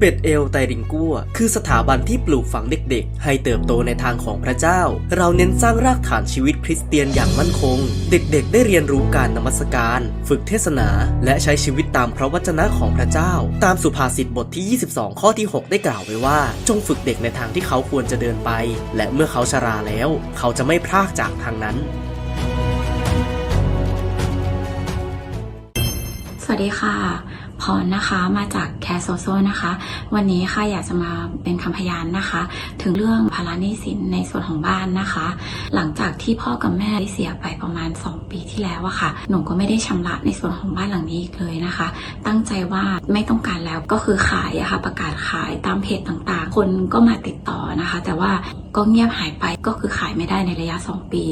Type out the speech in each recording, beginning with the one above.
เป็ดเอลไตริงกัวคือสถาบันที่ปลูกฝังเด็กๆ ให้เติบโตในทางของพระเจ้า เราเน้นสร้างรากฐานชีวิตคริสเตียนอย่างมั่นคง เด็กๆ ได้เรียนรู้การนมัสการ ฝึกเทศนา และใช้ชีวิตตามพระวจนะของพระเจ้า ตามสุภาษิตบทที่ 22 ข้อที่ 6 ได้กล่าวไว้ว่า จงฝึกเด็กในทางที่เขาควรจะเดินไป และเมื่อเขาชราแล้ว เขาจะไม่พลากจากทางนั้นสวัสดีค่ะ พรนะคะมาจากแคสโซโซนะคะ วันนี้ค่ะอยากจะมาเป็นคำพยานนะคะ ถึงเรื่องภาระหนี้สินในส่วนของบ้านนะคะ หลังจากที่พ่อกับแม่ได้เสียไปประมาณ 2 ปีที่แล้วอะค่ะ หนูก็ไม่ได้ชำระในส่วนของบ้านหลังนี้อีกเลยนะคะ ตั้งใจว่าไม่ต้องการแล้วก็คือขายอะค่ะ ประกาศขายตามเพจต่างๆ คนก็มาติดต่อนะคะ แต่ว่าก็เงียบหายไปก็คือขายไม่ได้ในระยะ 2 ปี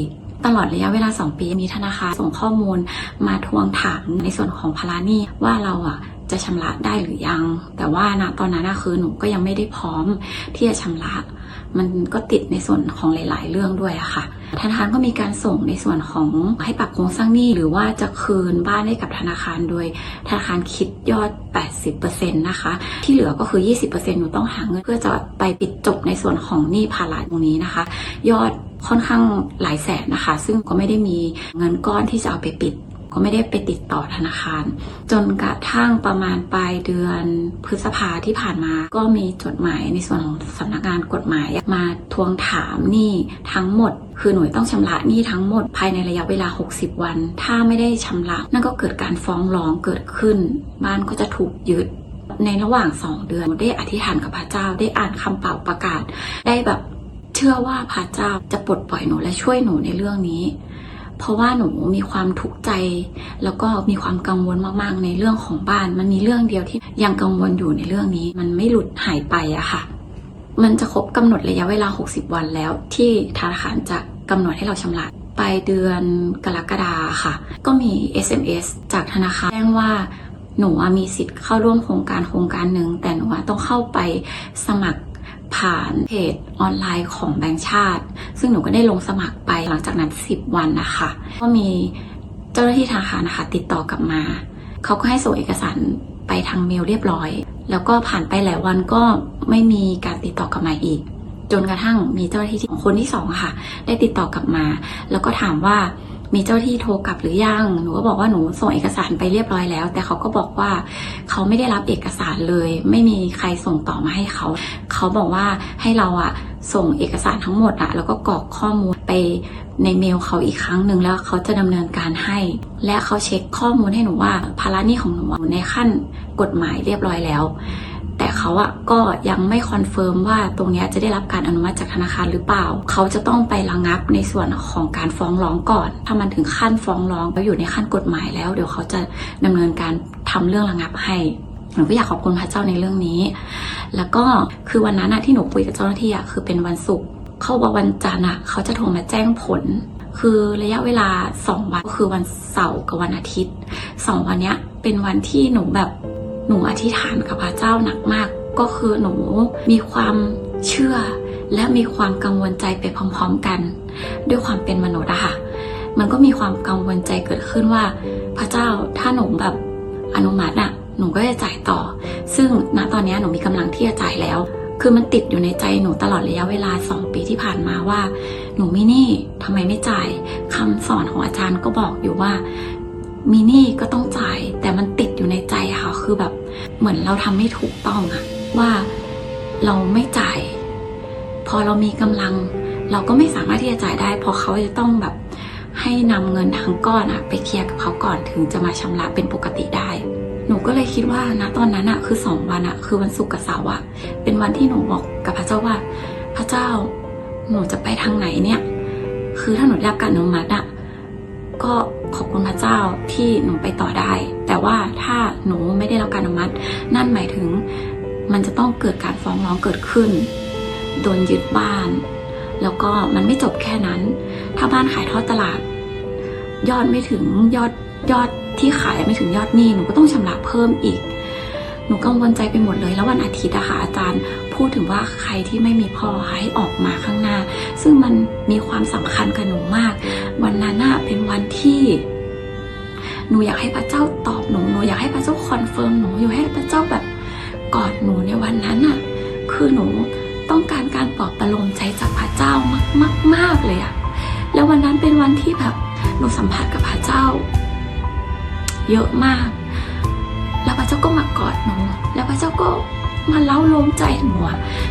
ตลอดระยะเวลา 2 ปีมีธนาคารส่งข้อมูลมาทวงถามในส่วนของภาระหนี้ว่าเราอะ จะชำระได้หรือยัง แต่ว่าณตอนนั้นอะคือหนูก็ยังไม่ได้พร้อมที่จะชำระ มันก็ติดในส่วนของหลาย ๆ เรื่องด้วยอะค่ะธนาคารก็มีการส่งในส่วนของให้ปรับโครงสร้างหนี้ หรือว่าจะคืนบ้านให้กับธนาคารโดยธนาคารคิดยอด 80%นะคะ ที่เหลือก็คือ 20%หนูต้องหาเงินเพื่อจะไปปิดจบในส่วนของหนี้ภาระตรงนี้นะคะ ยอดค่อนข้างหลายแสนนะคะ ซึ่งก็ไม่ได้มีเงินก้อนที่จะเอาไปปิด ก็ไม่ได้ไปติดต่อธนาคาร จนกระทั่งประมาณปลายเดือนพฤษภาที่ผ่านมา ก็มีจดหมายในส่วนของสำนักงานกฎหมายมาทวงถามหนี้ทั้งหมด คือหน่วยต้องชำระหนี้ทั้งหมดภายในระยะเวลา 60 วัน ถ้าไม่ได้ชำระ นั่นก็เกิดการฟ้องร้องเกิดขึ้น บ้านก็จะถูกยึดในระหว่างสองเดือนได้อธิษฐานกับพระเจ้าได้อ่านคำเป่าประกาศ ได้แบบเชื่อว่าพระเจ้าจะปลดปล่อยหนูและช่วยหนูในเรื่องนี้ เพราะว่าหนูมีความทุกข์ใจ แล้วก็มีความกังวลมากๆ ในเรื่องของบ้าน มันมีเรื่องเดียวที่ยังกังวลอยู่ในเรื่องนี้ มันไม่หลุดหายไปอะค่ะ มันจะครบกำหนดระยะเวลา 60 วันแล้ว ที่ธนาคารจะกำหนดให้เราชำระปลายเดือนกรกฎาค่ะ ก็มี SMS จากธนาคารแจ้งว่าหนูมีสิทธิ์เข้าร่วมโครงการโครงการหนึ่งแต่หนูต้องเข้าไปสมัคร ผ่านเพจออนไลน์ของแบงก์ชาติ ซึ่งหนูก็ได้ลงสมัครไปหลังจากนั้น 10 วันนะคะ ก็มีเจ้าหน้าที่ธนาคารนะคะ ติดต่อกลับมา เขาก็ให้ส่งเอกสารไปทางเมลเรียบร้อย แล้วก็ผ่านไปหลายวันก็ไม่มีการติดต่อกลับมาอีก จนกระทั่งมีเจ้าหน้าที่ของคนที่สองค่ะ ได้ติดต่อกลับมา แล้วก็ถามว่า มีเจ้าที่โทรกลับหรือยัง หนูก็บอกว่าหนูส่งเอกสารไปเรียบร้อยแล้ว แต่เขาก็บอกว่าเขาไม่ได้รับเอกสารเลย ไม่มีใครส่งต่อมาให้เขา เขาบอกว่าให้เราอะส่งเอกสารทั้งหมดอะแล้วก็กรอกข้อมูลไปในเมลเขาอีกครั้งหนึ่งแล้วเขาจะดำเนินการให้ และเขาเช็คข้อมูลให้หนูว่าภาระหนี้ของหนูในขั้นกฎหมายเรียบร้อยแล้ว เขาอะก็ยังไม่คอนเฟิร์มว่าตรงนี้จะได้รับการอนุมัติจากธนาคารหรือเปล่า เขาจะต้องไประงับในส่วนของการฟ้องร้องก่อน ถ้ามันถึงขั้นฟ้องร้องแล้วอยู่ในขั้นกฎหมายแล้ว เดี๋ยวเขาจะดำเนินการทำเรื่องระงับให้หนูก็อยากขอบคุณพระเจ้าในเรื่องนี้ แล้วก็คือวันนั้นอะที่หนูคุยกับเจ้าหน้าที่อะคือเป็นวันศุกร์เขาบอกวันจันทร์อะเขาจะโทรมาแจ้งผล คือระยะเวลาสองวันก็คือวันเสาร์กับวันอาทิตย์สองวันเนี้ยเป็นวันที่หนูแบบ หนูอธิษฐานกับพระเจ้าหนักมาก ก็คือหนูมีความเชื่อ และมีความกังวลใจไปพร้อมๆกัน ด้วยความเป็นมนุษย์อะค่ะ มันก็มีความกังวลใจเกิดขึ้นว่า พระเจ้าถ้าหนูแบบอนุมัติอะหนูก็จะจ่ายต่อ ซึ่งณตอนนี้หนูมีกำลังที่จะจ่ายแล้ว คือมันติดอยู่ในใจหนูตลอดระยะเวลา 2 ปีที่ผ่านมาว่า หนูไมีหนี้ทำไมไม่จ่ายคำสอนของอาจารย์ก็บอกอยู่ว่า มีหนี้ก็ต้องจ่าย แต่มันติดอยู่ในใจค่ะ คือแบบเหมือนเราทำไม่ถูกต้องอะว่าเราไม่จ่าย พอเรามีกำลัง เราก็ไม่สามารถที่จะจ่ายได้เพราะเขาจะต้องแบบให้นำเงินทั้งก้อนอะไปเคลียร์กับเขาก่อนถึงจะมาชำระเป็นปกติได้ หนูก็เลยคิดว่านะตอนนั้นอะคือสองวันอะคือวันศุกร์กับเสาร์อะเป็นวันที่หนูบอกกับพระเจ้าว่า พระเจ้าหนูจะไปทางไหนเนี่ย คือถ้าหนูได้รับการอนุมัติอะก็ ขอบคุณพระเจ้าที่หนูไปต่อได้ แต่ว่าถ้าหนูไม่ได้รับการอนุมัติ นั่นหมายถึงมันจะต้องเกิดการฟ้องร้องเกิดขึ้น โดนยึดบ้าน แล้วก็มันไม่จบแค่นั้น ถ้าบ้านขายทอดตลาด ยอดไม่ถึงยอดยอดที่ขายไม่ถึงยอดหนี้หนูก็ต้องชำระเพิ่มอีก หนูกังวลใจไปหมดเลย แล้ววันอาทิตย์อะค่ะอาจารย์ พูดถึงว่าใครที่ไม่มีพ่อให้ออกมาข้างหน้า ซึ่งมันมีความสำคัญกับหนูมาก วันนั้นเป็นวันที่หนูอยากให้พระเจ้าตอบหนูหนูอยากให้พระเจ้าคอนเฟิร์มหนูอยู่ให้พระเจ้าแบบกอดหนูในวันนั้นน่ะ คือหนูต้องการการปลอบประโลมใจจากพระเจ้ามากมากมากเลยอะแล้ววันนั้นเป็นวันที่แบบหนูสัมผัสกับพระเจ้า เยอะมาก แล้วพระเจ้าก็มากอดหนู แล้วพระเจ้าก็ มาเล้าโลมใจหนู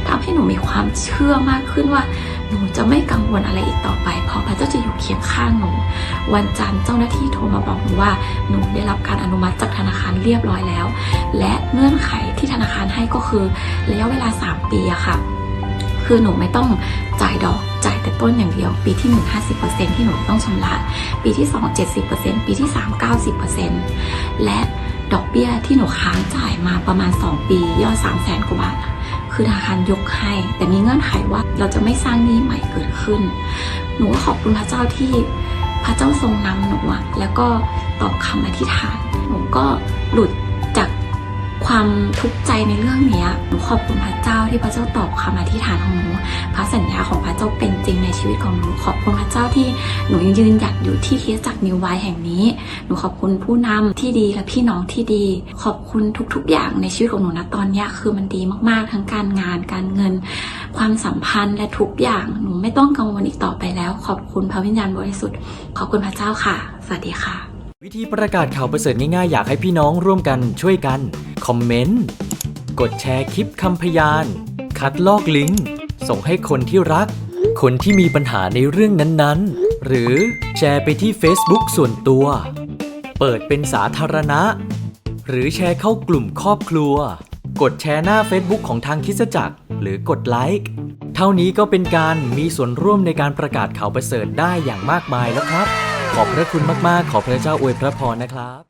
ทำให้หนูมีความเชื่อมากขึ้นว่า หนูจะไม่กังวลอะไรอีกต่อไป เพราะพระเจ้าจะอยู่เคียงข้างหนู วันจันทร์เจ้าหน้าที่โทรมาบอกหนูว่าหนูได้รับการอนุมัติจากธนาคารเรียบร้อยแล้ว และเงื่อนไขที่ธนาคารให้ก็คือระยะเวลา 3 ปีอะค่ะคือหนูไม่ต้องจ่ายดอกจ่ายแต่ต้นอย่างเดียว ปีที่ 1 50%ที่หนูต้องชำระ ปีที่ 2 70%ปีที่ 3 90%และ ดอกเบี้ยที่หนูค้างจ่ายมาประมาณ 2 ปี ยอด3 0 0แสนกว่าบาทคือธนาคารยกให้ แต่มีเงื่อนไขว่าเราจะไม่สร้างหนี้ใหม่เกิดขึ้น หนูก็ขอบคุณพระเจ้าที่พระเจ้าทรงนำหนูแล้วก็ตอบคำอธิษฐาน หนูก็หลุด ความทุกข์ใจในเรื่องนี้หนูขอบคุณพระเจ้าที่พระเจ้าตอบคำอธิษฐานของหนู พระสัญญาของพระเจ้าเป็นจริงในชีวิตของหนูขอบคุณพระเจ้าที่หนูยังยืนหยัดอยู่ที่คริสจักนิวไวแห่งนี้ หนูขอบคุณผู้นำที่ดีและพี่น้องที่ดี ขอบคุณทุกๆ อย่างในชีวิตของหนูนะตอนนี้คือมันดีมากๆ ทั้งการงานการเงิน ความสัมพันธ์และทุกอย่างหนูไม่ต้องกังวลอีกต่อไปแล้ว ขอบคุณพระวิญญาณบริสุทธิ์ ขอบคุณพระเจ้าค่ะ สวัสดีค่ะ วิธีประกาศข่าวประเสริฐง่ายๆ อยากให้พี่น้องร่วมกันช่วยกัน คอมเมนต์ กดแชร์คลิปคำพยาน คัดลอกลิงก์ ส่งให้คนที่รัก คนที่มีปัญหาในเรื่องนั้นๆ หรือแชร์ไปที่ Facebook ส่วนตัว เปิดเป็นสาธารณะ หรือแชร์เข้ากลุ่มครอบครัว กดแชร์หน้า Facebook ของทางคิสจักร หรือกดไลค์เท่านี้ก็เป็นการมีส่วนร่วมในการประกาศข่าวประเสริฐได้อย่างมากมายแล้วครับ อบพระคุณมากๆ ขอพระเจ้าอวยพระพรนะครับ